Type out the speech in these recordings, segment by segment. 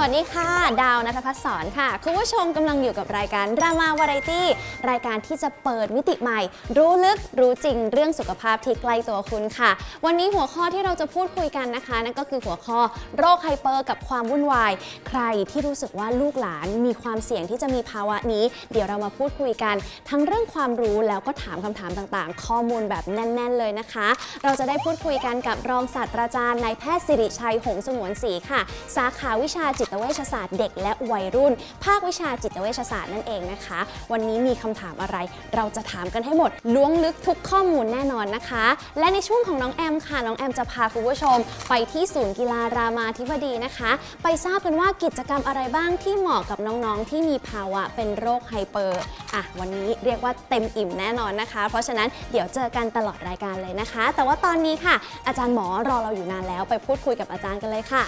สวัสดีค่ะ ดาวนัทพัฒน์สอนค่ะ คุณผู้ชมกำลังอยู่กับรายการรามาวาไรตี้รายการที่จะเปิดมิติใหม่ รู้ลึกรู้จริงเรื่องสุขภาพที่ใกล้ตัวคุณค่ะ วันนี้หัวข้อที่เราจะพูดคุยกันนะคะ นั่นก็คือหัวข้อโรคไฮเปอร์กับความวุ่นวาย ใครที่รู้สึกว่าลูกหลานมีความเสี่ยงที่จะมีภาวะนี้ เดี๋ยวเรามาพูดคุยกัน ทั้งเรื่องความรู้แล้วก็ถามคำถามต่างๆ ข้อมูลแบบแน่น ๆ เลยนะคะ เราจะได้พูดคุยกันกับรองศาสตราจารย์นายแพทย์สิริชัยหงสงวนศรีค่ะ สาขาวิชาจิตตเวชศาสตร์เด็กและวัยรุ่น ภาควิชาจิตเวชศาสตร์นั่นเองนะคะ วันนี้มีคำถามอะไร เราจะถามกันให้หมดล้วงลึกทุกข้อมูลแน่นอนนะคะ และในช่วงของน้องแอมค่ะน้องแอมจะพาคุณผู้ชม ไปที่ศูนย์กีฬารามาธิบดีนะคะ ไปทราบกันว่ากิจกรรมอะไรบ้างที่เหมาะกับน้องๆ ที่มีภาวะเป็นโรคไฮเปอร์อะวันนี้เรียกว่าเต็มอิ่มแน่นอนนะคะ เพราะฉะนั้นเดี๋ยวเจอกันตลอดรายการเลยนะคะ แต่ว่าตอนนี้ค่ะ อาจารย์หมอรอเราอยู่นานแล้วไปพูดคุยกับอาจารย์กันเลยค่ะ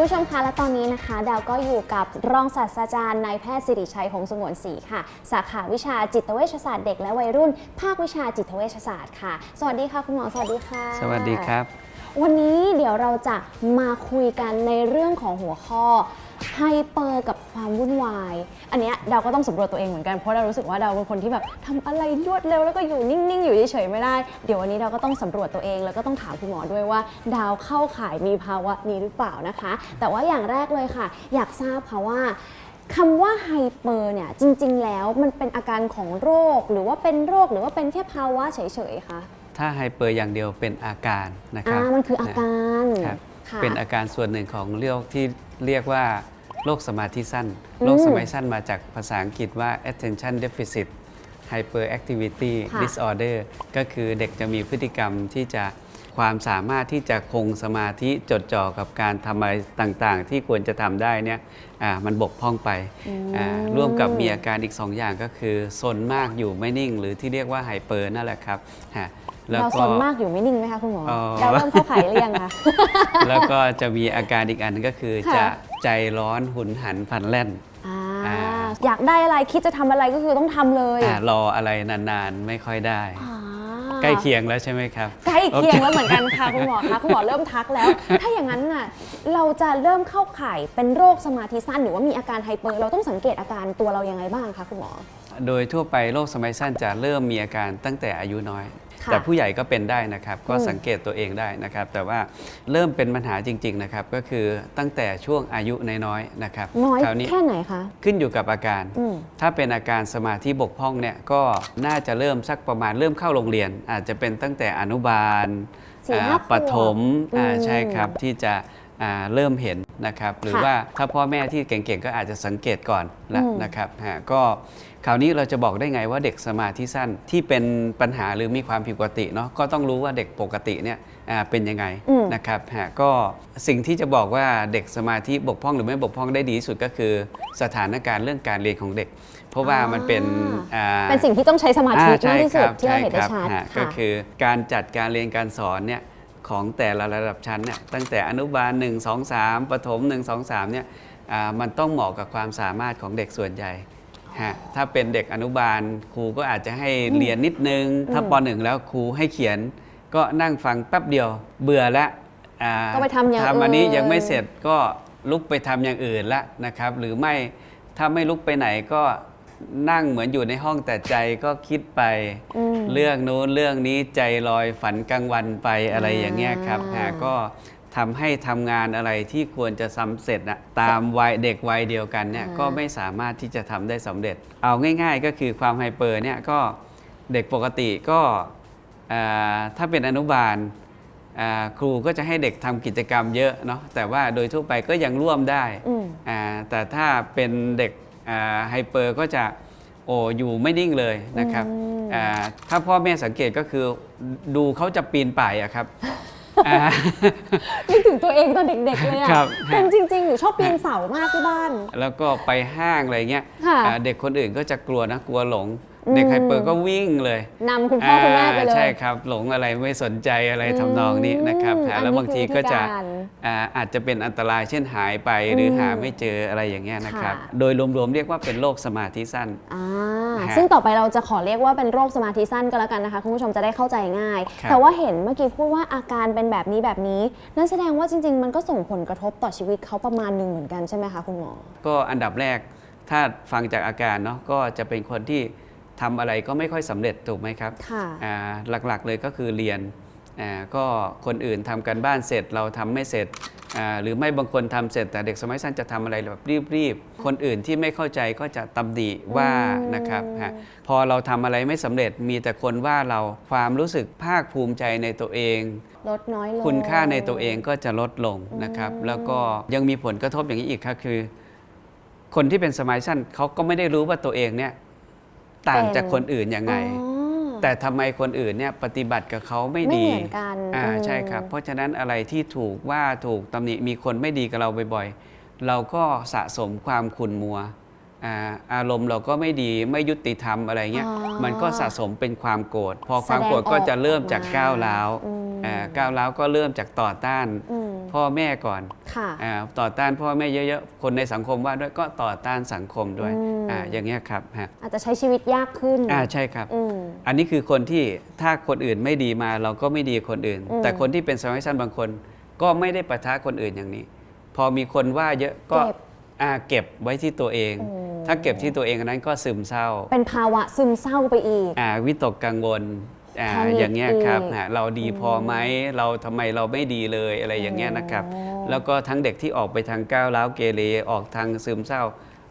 คุณผู้ชมคะและตอนนี้นะคะดาวก็อยู่กับรองศาสตราจารย์นายแพทย์สิริชัยหงสงวนศรีค่ะ สาขาวิชาจิตเวชศาสตร์เด็กและวัยรุ่น ภาควิชาจิตเวชศาสตร์ค่ะ สวัสดีค่ะคุณหมอสวัสดีค่ะ สวัสดีครับ วันนี้เดี๋ยวเราจะมาคุยกันในเรื่องของหัวข้อ ไฮเปอร์กับความวุ่นวาย อันเนี้ยดาวก็ต้องสำรวจตัวเองเหมือนกัน เพราะเรารู้สึกว่าดาวเป็นคนที่แบบทำอะไรรวดเร็วแล้วก็อยู่นิ่ง ๆ อยู่เฉยๆไม่ได้ เดี๋ยววันนี้ดาวก็ต้องสำรวจตัวเอง แล้วก็ต้องถามคุณหมอด้วยว่า ดาวเข้าข่ายมีภาวะนี้หรือเปล่านะคะ แต่ว่าอย่างแรกเลยค่ะ อยากทราบค่ะว่าคำว่าไฮเปอร์เนี่ยจริง ๆ แล้วมันเป็นอาการของโรค หรือว่าเป็นโรคหรือว่าเป็นแค่ภาวะเฉยๆคะถ้าไฮเปอร์อย่างเดียวเป็นอาการนะคอ่ารับมันคืออาการครับค่ะ เป็นอาการส่วนหนึ่งของเรียกที่เรียกว่า โรคสมาธิสั้นอืมโรคสมาธิสั้นมาจากภาษาอังกฤษว่า attention deficit hyperactivity ค่ะ disorder ก็คือเด็กจะมีพฤติกรรมที่จะความสามารถที่จะคงสมาธิจดจ่อกับการทำอะไรต่างๆ ที่ควรจะทำได้เนี่ยอ่ามันบกพร่องไปอ่าร่วมกับมีอาการอีก2อย่างก็คือซนมากอยู่ไม่นิ่ง หรือที่เรียกว่าไฮเปอร์นั่นแหละครับฮะ แล้วเราก็สนมากอยู่ไม่นิ่งไหมคะคุณหมออ๋อเราเริ่มเข้าข่ายหรือยังคะ แล้วก็จะมีอาการอีกอันก็คือค่ะ จะใจร้อนหุนหันพลันแล่น อ่าอ่า อยากได้อะไรคิดจะทำอะไรก็คือต้องทำเลยอ่ารออะไรนานๆ ไม่ค่อยได้ อ่าใกล้เคียงแล้วใช่ไหมครับ ใกล้เคียงโอเคแล้วเหมือนกันค่ะคุณหมอคะคุณหมอเริ่มทักแล้ว ถ้าอย่างนั้นน่ะเราจะเริ่มเข้าข่ายเป็นโรคสมาธิสั้นหรือว่ามีอาการไฮเปอร์เราต้องสังเกตอาการตัวเรายังไงบ้างคะคุณหมอ โดยทั่วไปโรคสมัยสั้นจะเริ่มมีอาการตั้งแต่อายุน้อยค่ะ แต่ผู้ใหญ่ก็เป็นได้นะครับ ก็อืมสังเกตตัวเองได้นะครับ แต่ว่าเริ่มเป็นปัญหาจริง ๆ นะครับ ก็คือตั้งแต่ช่วงอายุน้อยๆนะครับน้อยคราวนี้แค่ไหนคะขึ้นอยู่กับอาการอืมถ้าเป็นอาการสมาธิบกพร่องเนี่ยก็น่าจะเริ่มสักประมาณเริ่มเข้าโรงเรียน อาจจะเป็นตั้งแต่อนุบาลสี่อ่าห้าขวบปฐมอ่าอืมใช่ครับที่จะอ่า เริ่มเห็นนะครับหรือค่ะว่าถ้าพ่อแม่ที่เก่งๆ ก็อาจจะสังเกตก่อนละอืมนะครับฮะก็คราวนี้เราจะบอกได้ไงว่าเด็กสมาธิสั้นที่เป็นปัญหาหรือมีความผิดปกติเนาะก็ต้องรู้ว่าเด็กปกติเนี่ยอ่าเป็นยังไงอืมนะครับฮะก็สิ่งที่จะบอกว่าเด็กสมาธิบกพร่องหรือไม่บกพร่องได้ดีที่สุดก็คือสถานการณ์เรื่องการเรียนของเด็ก เพราะว่ามันเป็นอ่าเป็นสิ่งที่ต้องใช้สมาธิอ่มากที่สุดใช่ที่เราเห็นได้ครับชัดฮะค่ะก็คือการจัดการเรียนการสอนเนี่ย ของแต่ละระดับชั้นเนี่ยตั้งแต่อนุบาล 1 2 3ประถม 1 2 3เนี่ยอ่ามันต้องเหมาะกับความสามารถของเด็กส่วนใหญ่ฮะถ้าเป็นเด็กอนุบาลครูก็อาจจะให้เรียนนิดนึง ถ้าป .1 แล้วครูให้เขียน ก็นั่งฟังแป๊บเดียว เบื่อละอ่าก็ไปทำอย่างทำอันนี้อื่นยังไม่เสร็จก็ลุกไปทำอย่างอื่นละนะครับ หรือไม่ถ้าไม่ลุกไปไหนก็ นั่งเหมือนอยู่ในห้องแต่ใจก็คิดไปอืม เรื่องนู้นเรื่องนี้ใจลอยฝันกลางวันไปอะไรอย่างเงี้ยครับอ่าฮะก็ทำให้ทำงานอะไรที่ควรจะสำเร็จนะตามวัยเด็กวัยเดียวกันเนี่ยอ่าก็ไม่สามารถที่จะทำได้สำเร็จ เอาง่าย ๆ ก็คือความไฮเปอร์เนี่ยก็เด็กปกติก็อ่าถ้าเป็นอนุบาล อ่าครูก็จะให้เด็กทำกิจกรรมเยอะเนาะแต่ว่าโดยทั่วไปก็ยังร่วมได้อืม อ่าแต่ถ้าเป็นเด็ก ไฮเปอร์ก็จะโออยู่ไม่นิ่งเลยนะครับอืมอ่าถ้าพ่อแม่สังเกตก็คือดูเขาจะปีนป่ายอะครับอ่านึกถึงตัวเองตอนเด็กๆเลยอะครับเป็นจริงๆ หนูชอบปีนเสามากที่บ้าน แล้วก็ไปห้างอะไรเงี้ยค่ะอ่าเด็กคนอื่นก็จะกลัวนะกลัวหลงอืม เด็กไฮเปอร์ก็วิ่งเลยนำคุณพ่อคุณแม่ไปเลอ่ายใช่ครับ หลงอะไรไม่สนใจอะไรทำนองนี้นะครับอืมอ่าอันนี้แล้วบางทีก็จะคือวิธีการอ่าอาจจะเป็นอันตรายเช่นหายไปหรือมหาไม่เจออะไรอย่างเงี้ยนะครับค่ะโดยรวมๆเรียกว่าเป็นโรคสมาธิสั้นอ่าฮะซึ่งต่อไปเราจะขอเรียกว่าเป็นโรคสมาธิสั้นก็แล้วกันนะคะคุณผู้ชมจะได้เข้าใจง่ายครับแต่ว่าเห็นเมื่อกี้พูดว่าอาการเป็นแบบนี้แบบนี้นั่นแสดงว่าจริง ๆ มันก็ส่งผลกระทบต่อชีวิตเขาประมาณหนึ่งเหมือนกันใช่ไหมคะคุณหมอ ก็อันดับแรกถ้าฟังจากอาการเนาะก็จะเป็นคนที่ ทำอะไรก็ไม่ค่อยสำเร็จถูกไหมครับค่ะอ่าหลักๆเลยก็คือเรียนอ่าก็คนอื่นทำกันบ้านเสร็จเราทำไม่เสร็จอ่าหรือไม่บางคนทำเสร็จ แต่เด็กสมัยสั้นจะทำอะไรแบบรีบๆ คนอื่นที่ไม่เข้าใจก็จะตำหนิว่าอืมนะครับฮะพอเราทำอะไรไม่สำเร็จมีแต่คนว่าเราความรู้สึกภาคภูมิใจในตัวเองลดน้อยลงคุณค่าในตัวเองก็จะลดลงนะครับอืมแล้วก็ยังมีผลกระทบอย่างนี้อีกครับคือ คนที่เป็นสมัยสั้นเขาก็ไม่ได้รู้ว่าตัวเองเนี่ย ต่างจากคนอื่นยังไงอ๋อแต่ทำไมคนอื่นเนี่ยปฏิบัติกับเขาไม่ไม่ดีเหมือนกันอ่าอืมใช่ครับ เพราะฉะนั้นอะไรที่ถูกว่าถูกตำหนิมีคนไม่ดีกับเราบ่อยๆ เราก็สะสมความขุ่นมัว อ่าอารมณ์เราก็ไม่ดีไม่ยุติธรรมอะไรเงี้ยอ๋อมันก็สะสมเป็นความโกรธพอความแสดงโกรธก็จะเริ่มออกจากมาก้าวร้าวอืม อ่าก้าวร้าวก็เริ่มจากต่อต้านอืมพ่อแม่ก่อนค่ะ อาต่อต้านพ่อแม่เยอะๆคนในสังคมว่าด้วยก็ต่อต้านสังคมด้วยอืมอ่าอย่างเงี้ยครับฮะอาจจะใช้ชีวิตยากขึ้นอ่าใช่ครับ อืม อันนี้คือคนที่ถ้าคนอื่นไม่ดีมาเราก็ไม่ดีคนอื่น อืมแต่คนที่เป็นสมาชิกบางคน ก็ไม่ได้ประทะคนอื่นอย่างนี้ พอมีคนว่าเยอะก็เก็บ อ่าเก็บไว้ที่ตัวเองโอ้ถ้าเก็บที่ตัวเองอันนั้นก็ซึมเศร้าเป็นภาวะซึมเศร้าไปอีกอ่าวิตกกังวลอ่าแพนิคอย่างเงี้ยครับอีกฮะเราดีพอไหมเราทำไมเราไม่ดีเลยอะไรอย่างเงี้ยนะครับอ๋อแล้วก็ทั้งเด็กที่ออกไปทางก้าวร้าวเกเรออกทางซึมเศร้า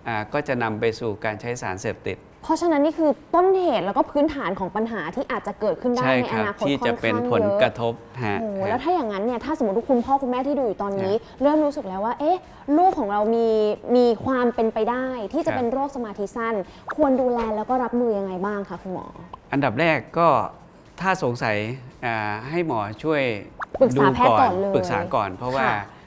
อ่าก็จะนำไปสู่การใช้สารเสพติด เพราะฉะนั้นนี่คือต้นเหตุแล้วก็พื้นฐานของปัญหาที่อาจจะเกิดขึ้นได้ใช่ในคอรับนาคตที่ค่จะอนเป็นข้างผลเยอะกระทบฮะโอ้โหฮะ แล้วถ้าอย่างนั้นเนี่ยถ้าสมมติว่าคุณพ่อคุณแม่ที่ดูอยู่ตอนนี้ เริ่มรู้สึกแล้วว่า เอ๊ะ ลูกของเรามีมีความเป็นไปได้ ที่จะครับ เป็นโรคสมาธิสั้น ควรดูแลแล้วก็รับมือยังไงบ้างคะคุณหมอ อันดับแรกก็ถ้าสงสัยอ่าให้หมอช่วยปรึกษาดูแพทย์ก่อนเลยปรึกษาก่อน เพราะว่าค่ะอ่า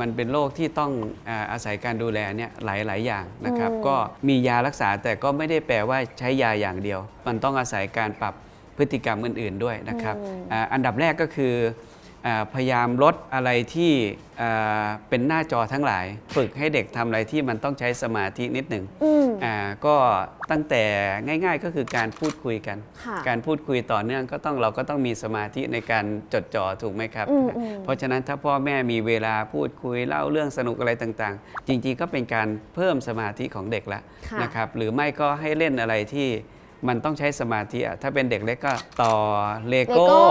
มันเป็นโรคที่ต้องอาอาศัยการดูแลเนี่ยหลาย ๆ อย่างนะครับอืมก็มียารักษาแต่ก็ไม่ได้แปลว่าใช้ยาอย่างเดียว มันต้องอาศัยการปรับพฤติกรรมอื่น ๆ ด้วยนะครับอาอันดับแรกก็คืออา พยายามลดอะไรที่อ่าเป็นหน้าจอทั้งหลาย ฝึกให้เด็กทำอะไรที่มันต้องใช้สมาธินิดหนึ่งอืม อ่าก็ตั้งแต่ง่ายๆก็คือการพูดคุยกัน ค่ะ การพูดคุยต่อเนื่องก็ต้องเราก็ต้องมีสมาธิในการจดจ่อถูกไหมครับ อืมอืม เพราะฉะนั้นถ้าพ่อแม่มีเวลาพูดคุยเล่าเรื่องสนุกอะไรต่างๆ จริงๆก็เป็นการเพิ่มสมาธิของเด็กละค่ะ นะครับหรือไม่ก็ให้เล่นอะไรที่ มันต้องใช้สมาธิอะถ้าเป็นเด็กเล็กก็ต่อเลโก้ Lego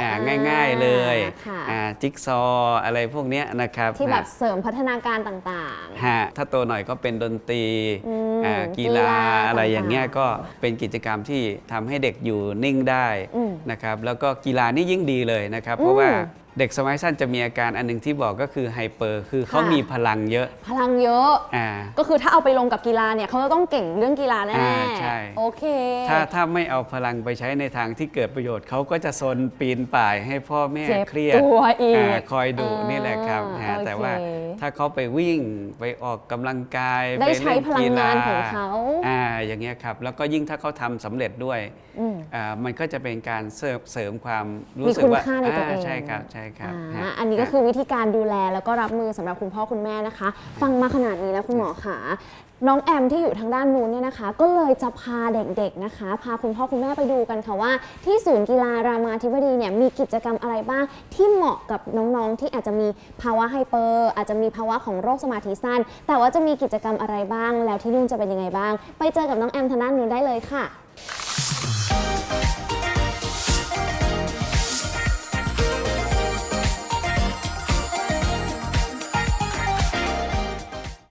อ่าอ่าง่าย ๆเลยค่ะอ่าจิ๊กซอว์อะไรพวกเนี้ยนะครับที่แบบฮะเสริมพัฒนาการต่างฮะถ้าโตหน่อยก็เป็นดนตรีอืมอ่ากีกีฬาฬาอะไรอย่างเงี้ยต่างๆ ก็เป็นกิจกรรมที่ทำให้เด็กอยู่นิ่งได้อืม นะครับ แล้วก็กีฬานี่ยิ่งดีเลยนะครับอืมเพราะว่า เด็กสมัยสั้นจะมีอาการอันหนึงที่บอกก็คือไฮเปอร์คือเขาค่ะมีพลังเยอะๆพลังเยอะอ่าก็คือถ้าเอาไปลงกับกีฬาเนี่ยเขาจะต้องเก่งเรื่องกีฬาแน่อ่าใช่ๆโอเค ถ้าถ้าไม่เอาพลังไปใช้ในทางที่เกิดประโยชน์เขาก็จะซนปีนป่ายให้พ่อแม่เจ็บเครียดตัวอีกาคอยดุอ่านี่แหละครับฮะโอเคแต่ว่าถ้าเขาไปวิ่งไปออกกำลังกายได้ไปใช้เล่นพลังกีฬงานของเขาอ่า อย่างเงี้ยครับ แล้วก็ยิ่งถ้าเขาทำสำเร็จด้วยอืม อ่ามันก็จะเป็นการเสริมเสริมความรู้มีสึกคุณว่าค่าในตัวเองาใช่ครับใช่ครับอ่าฮะอันนี้ก็คือวิธีการดูแลแล้วก็รับมือสำหรับคุณพ่อคุณแม่นะคะ ฟังมาขนาดนี้แล้วคุณหมอขา น้องแอมที่อยู่ทางด้านนู้นเนี่ยนะคะ ก็เลยจะพาเด็กๆนะคะ พาคุณพ่อคุณแม่ไปดูกันค่ะว่า ที่ศูนย์กีฬารามาธิบดีเนี่ยมีกิจกรรมอะไรบ้างที่เหมาะกับน้องๆที่อาจจะมีภาวะไฮเปอร์ อาจจะมีภาวะของโรคสมาธิสั้น แต่ว่าจะมีกิจกรรมอะไรบ้าง แล้วที่นู่นจะเป็นยังไงบ้าง ไปเจอกับน้องแอมทางด้านนู้นได้เลยค่ะ